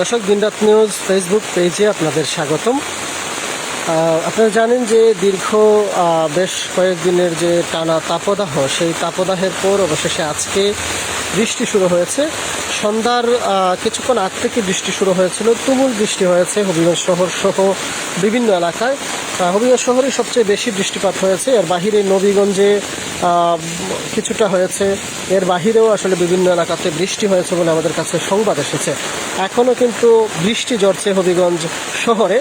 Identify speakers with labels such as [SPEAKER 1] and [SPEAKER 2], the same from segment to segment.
[SPEAKER 1] দর্শক, দিনরাত news Facebook পেজে আপনাদের স্বাগতম। আপনারা জানেন যে দীর্ঘ বেশ কয়েকদিনের যে টানা তাপদাহ, সেই তাপদাহের পর অবশেষে আজকে বৃষ্টি শুরু হয়েছে। সন্ধ্যার কিছুক্ষণ আগ থেকে বৃষ্টি শুরু হয়েছিল। তুমুল বৃষ্টি হয়েছে হবিগঞ্জ শহর সহ বিভিন্ন এলাকায়। হবিগঞ্জ শহরে সবচেয়ে বেশি বৃষ্টিপাত হয়েছে। এর বাহিরে নবীগঞ্জে কিছুটা হয়েছে। এর বাহিরেও আসলে বিভিন্ন এলাকাতে বৃষ্টি হয়েছে বলে আমাদের কাছে সংবাদ এসেছে। এখনও কিন্তু বৃষ্টি ঝরছে হবিগঞ্জ শহরে।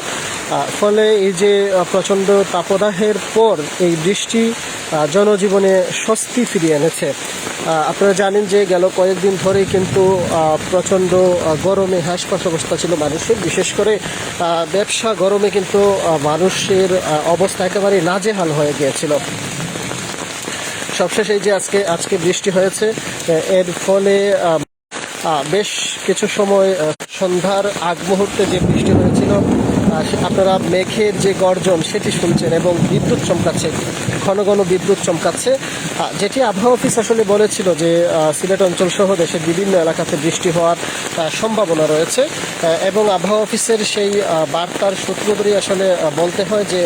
[SPEAKER 1] ফলে এই যে প্রচণ্ড তাপদাহের পর এই বৃষ্টি জনজীবনে স্বস্তি ফিরিয়ে এনেছে। আপনারা জানেন যে গেল কয়েকদিন ধরেই কিন্তু প্রচণ্ড গরমে হাঁসপাস অবস্থা ছিল মানুষের। বিশেষ করে ব্যবসা গরমে কিন্তু মানুষের অবস্থা একেবারে নাজেহাল হয়ে গিয়েছিল। সবশেষে যে আজকে আজকে বৃষ্টি হয়েছে এর ফলে বেশ কিছু সময় সন্ধ্যার আগ মুহূর্তে যে বৃষ্টি হয়েছিল আপনারা মেঘের যে গর্জন সেটি শুনছেন এবং বিদ্যুৎ চমকাচ্ছে, ঘন ঘন বিদ্যুৎ চমকাচ্ছে। যেটি আবহাওয়া অফিস আসলে বলেছিল যে সিলেট অঞ্চল সহ দেশের বিভিন্ন এলাকাতে বৃষ্টি হওয়ার সম্ভাবনা রয়েছে। এবং আবহাওয়া অফিসের সেই বার্তার সূত্র ধরেই আসলে বলতে হয় যে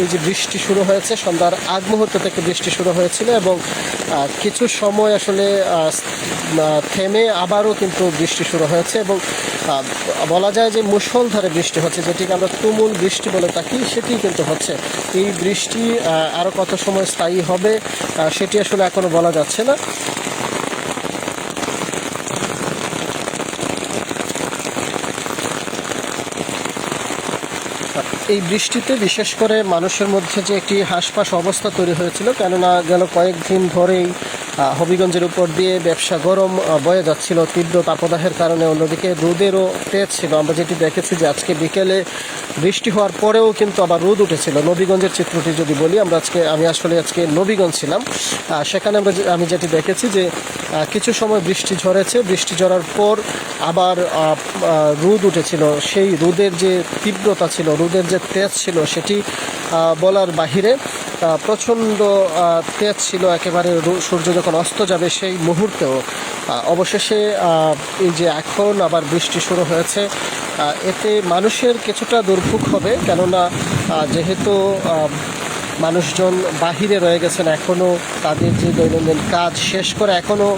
[SPEAKER 1] এই যে বৃষ্টি শুরু হয়েছে, সন্ধ্যার আগ মুহূর্ত থেকে বৃষ্টি শুরু হয়েছিল এবং কিছু সময় আসলে থেমে আবারও কিন্তু বৃষ্টি শুরু হয়েছে এবং বলা যায় যে মুষলধারে বৃষ্টি হচ্ছে, যেটিকে আমরা তুমুল বৃষ্টি বলে থাকি সেটি কিন্তু হচ্ছে। এই বৃষ্টি আরও কত সময় স্থায়ী হবে সেটি আসলে এখনও বলা যাচ্ছে না। এই বৃষ্টিতে বিশেষ করে মানুষের মধ্যে যে একটি হাসপাস অবস্থা তৈরি হয়েছিল, কেননা গেল কয়েকদিন ধরেই হবিগঞ্জের উপর দিয়ে ব্যবসা গরম বয়ে যাচ্ছিল তীব্র তাপদাহের কারণে অন্যদিকে রোদেরও তেজ ছিল। আমরা যেটি দেখেছি যে আজকে বিকেলে বৃষ্টি হওয়ার পরেও কিন্তু আবার রোদ উঠেছিল। নবীগঞ্জের চিত্রটি যদি বলি, আমরা আজকে, আমি আসলে আজকে নবীগঞ্জ ছিলাম। সেখানে আমরা আমি যেটি দেখেছি যে কিছু সময় বৃষ্টি ঝরেছে। বৃষ্টি ঝরার পর আবার রোদ উঠেছিল। সেই রোদের যে তীব্রতা ছিল, রোদের যে তেজ ছিল, সেটি বলার বাহিরে প্রচণ্ড তেজ ছিল, একেবারে সূর্য যখন অস্ত যাবে সেই মুহূর্তেও। অবশেষে এই যে এখন আবার বৃষ্টি শুরু হয়েছে এতে মানুষের কিছুটা দুর্ভোগ হবে, কেননা যেহেতু মানুষজন বাহিরে রয়ে গেছেন এখনও তাদের যে দৈনন্দিন কাজ শেষ করে এখনও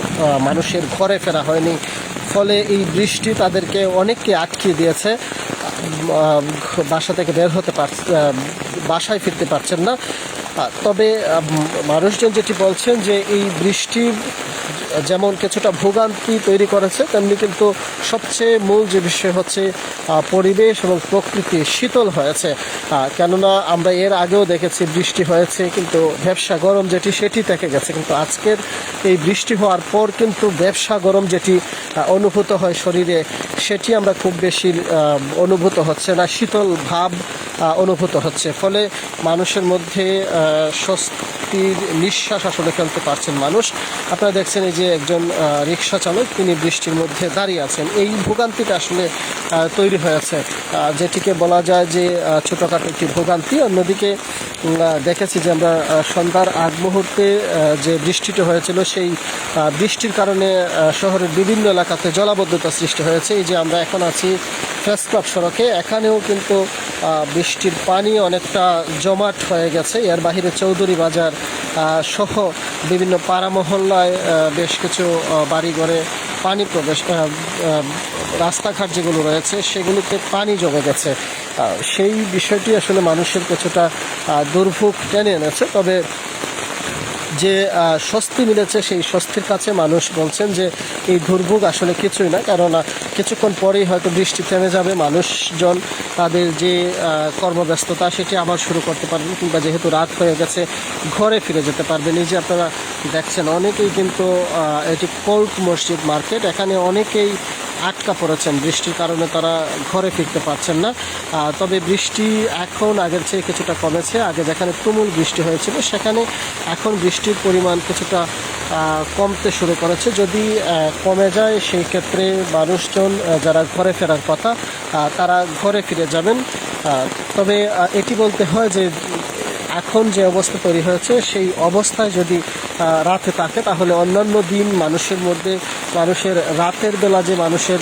[SPEAKER 1] মানুষের ঘরে ফেরা হয়নি। ফলে এই বৃষ্টি তাদেরকে অনেককে আটকিয়ে দিয়েছে। বাসা থেকে বের হতে পারছে বাসায় ফিরতে পারছেন না। তবে মানুষজন যেটি বলছেন যে এই বৃষ্টি যেমন কিছুটা ভোগান্তি তৈরি করেছে তেমনি কিন্তু সবচেয়ে মূল যে বিষয় হচ্ছে পরিবেশ এবং প্রকৃতি শীতল হয়েছে। কেননা আমরা এর আগেও দেখেছি বৃষ্টি হয়েছে কিন্তু ব্যবসা গরম যেটি সেটি থেকে গেছে। কিন্তু আজকের এই বৃষ্টি হওয়ার পর কিন্তু ব্যবসা গরম যেটি অনুভূত হয় শরীরে সেটি আমরা খুব বেশি অনুভূত হচ্ছে না। শীতল ভাব অনুভূত হচ্ছে। ফলে মানুষের মধ্যে আহ, স্বস্তির নিঃশ্বাস আসলে ফেলতে পারছেন মানুষ। আপনারা দেখছেন এই যে একজন রিক্সা চালক, তিনি বৃষ্টির মধ্যে দাঁড়িয়ে আছেন। এই ভোগান্তিটা আসলে তৈরি হয়েছে। যেটিকে বলা যায় যে ছোটোখাটো একটি ভোগান্তি। অন্যদিকে দেখেছি যে আমরা সন্ধ্যার আগ মুহূর্তে যে বৃষ্টিটা হয়েছিল, সেই বৃষ্টির কারণে শহরের বিভিন্ন এলাকাতে জলাবদ্ধতা সৃষ্টি হয়েছে। এই যে আমরা এখন আছি প্রেস ক্লাব সড়কে। এখানেও কিন্তু বৃষ্টির পানি অনেকটা জমাট হয়ে গেছে। এর বাহিরে চৌধুরী বাজার সহ বিভিন্ন পাড়া মহল্লায় বেশ কিছু বাড়িঘরে পানি প্রবেশ রাস্তাঘাট যেগুলো রয়েছে, সেগুলোতে পানি জমে গেছে। সেই বিষয়টি আসলে মানুষের কিছুটা দুর্ভোগ টেনে এনেছে। তবে যে স্বস্তি মিলেছে, সেই স্বস্তির কাছে মানুষ বলছেন যে, এই দুর্ভোগ আসলে কিছুই না। কেননা কিছুক্ষণ পরেই হয়তো বৃষ্টি থেমে যাবে, মানুষজন তাদের যে কর্মব্যস্ততা সেটি আবার শুরু করতে পারবেন কিংবা যেহেতু রাত হয়ে গেছে, ঘরে ফিরে যেতে পারবেন। এই যে আপনারা দেখছেন, অনেকেই কিন্তু এটি কোল্ড মসজিদ মার্কেট, এখানে অনেকেই আটকা পড়েছেন। বৃষ্টির কারণে তারা ঘরে ফিরতে পারছেন না। তবে বৃষ্টি এখন আগের চেয়ে কিছুটা কমেছে। আগে যেখানে তুমুল বৃষ্টি হয়েছিল, সেখানে এখন বৃষ্টির পরিমাণ কিছুটা কমতে শুরু করেছে। যদি কমে যায়, সেই ক্ষেত্রে মানুষজন যারা ঘরে ফেরার কথা তারা ঘরে ফিরে যাবেন। তবে এটি বলতে হয় যে, এখন যে অবস্থা তৈরি হয়েছে, সেই অবস্থায় যদি রাতে থাকে, তাহলে অন্যান্য দিন মানুষের মধ্যে, মানুষের রাতের বেলা যে মানুষের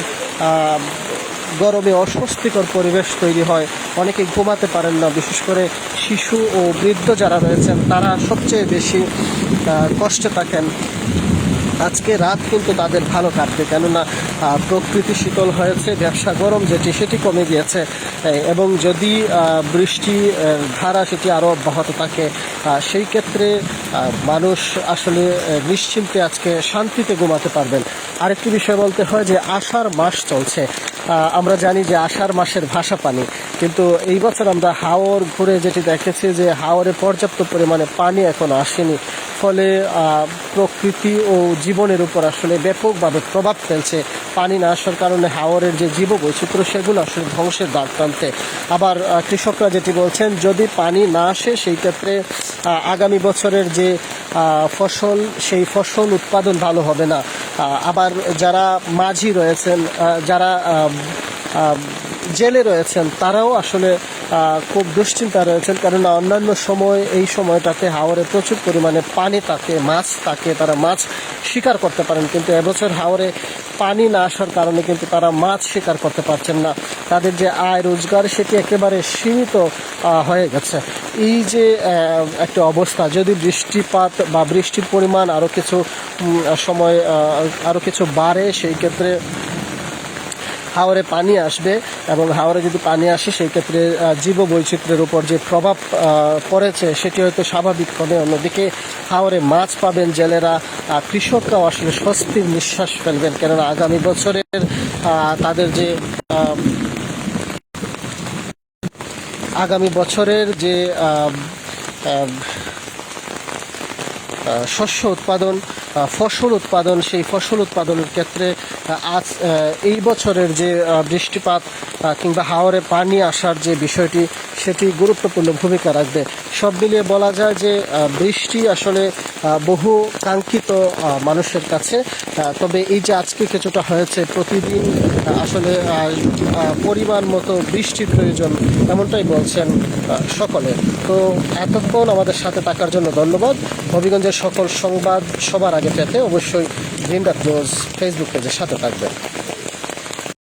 [SPEAKER 1] গরমে অস্বস্তিকর পরিবেশ তৈরি হয়। অনেকে ঘুমাতে পারেন না, বিশেষ করে শিশু ও বৃদ্ধ যারা রয়েছেন, তারা সবচেয়ে বেশি কষ্টে থাকেন। আজকে রাত কিন্তু তাদের ভালো কাটবে। কেননা প্রকৃতি শীতল হয়েছে, ব্যবসা গরম যেটি, সেটি কমে গিয়েছে। এবং যদি বৃষ্টি ধারা সেটি আরও অব্যাহত থাকে সেই ক্ষেত্রে মানুষ আসলে নিশ্চিন্তে আজকে শান্তিতে ঘুমাতে পারবেন। আরেকটি বিষয় বলতে হয় যে, আষাঢ় মাস চলছে। আমরা জানি যে, আষাঢ় মাসের ভাষা পানি। কিন্তু এই বছর আমরা হাওর ঘুরে যেটি দেখেছি যে, হাওরে পর্যাপ্ত পরিমাণে পানি এখনও আসেনি। ফলে প্রকৃতি ও জীবনের উপর আসলে ব্যাপকভাবে প্রভাব ফেলছে। পানি না আসার কারণে হাওরের যে জীব বৈচিত্র্য সেগুলো আসলে ধ্বংসের দ্বার প্রান্তে আবার কৃষকরা যেটি বলছেন, যদি পানি না আসে, সেই ক্ষেত্রে আগামী বছরের যে ফসল, সেই ফসল উৎপাদন ভালো হবে না। আবার যারা মাঝি রয়েছেন যারা জেলে রয়েছেন, তারাও আসলে খুব দুশ্চিন্তা রয়েছেন, কেননা অন্যান্য সময় এই সময়টাতে হাওরে প্রচুর পরিমাণে পানি থাকে মাছ থাকে তারা মাছ শিকার করতে পারেন, কিন্তু এবছর হাওরে পানি না আসার কারণে কিন্তু তারা মাছ শিকার করতে পারছেন না। তাদের যে আয় রোজগার, সেটি একেবারে সীমিত হয়ে গেছে। এই যে একটা অবস্থা, যদি বৃষ্টিপাত বা বৃষ্টির পরিমাণ আরও কিছু সময় আরও কিছু বাড়ে, সেই ক্ষেত্রে হাওরে পানি আসবে এবং হাওরে যদি পানি আসে সেই ক্ষেত্রে জীব বৈচিত্র্যের উপর যে প্রভাব পড়েছে, সেটি হয়তো স্বাভাবিক হবে অন্যদিকে হাওরে মাছ পাবেন জেলেরা কৃষকরাও আসলে স্বস্তির নিঃশ্বাস ফেলবেন। কেননা আগামী বছরের তাদের যে আগামী বছরের যে শস্য উৎপাদন ফসল উৎপাদন সেই ফসল উৎপাদনের ক্ষেত্রে আজ এই বছরের যে বৃষ্টিপাত কিংবা হাওরে পানি আসার যে বিষয়টি, সেটি গুরুত্বপূর্ণ ভূমিকা রাখবে। সব মিলিয়ে বলা যায় যে বৃষ্টি আসলে বহু কাঙ্ক্ষিত মানুষের কাছে। তবে এই যে আজকে কিছুটা হয়েছে, প্রতিদিন আসলে পরিমাণ মতো বৃষ্টির প্রয়োজন, এমনটাই বলছেন সকলে। তো এতক্ষণ আমাদের সাথে থাকার জন্য ধন্যবাদ। হবিগঞ্জের সকল সংবাদ সবার আগে পেতে অবশ্যই গ্রিন নিউজ ফেসবুক পেজের সাথে থাকবেন।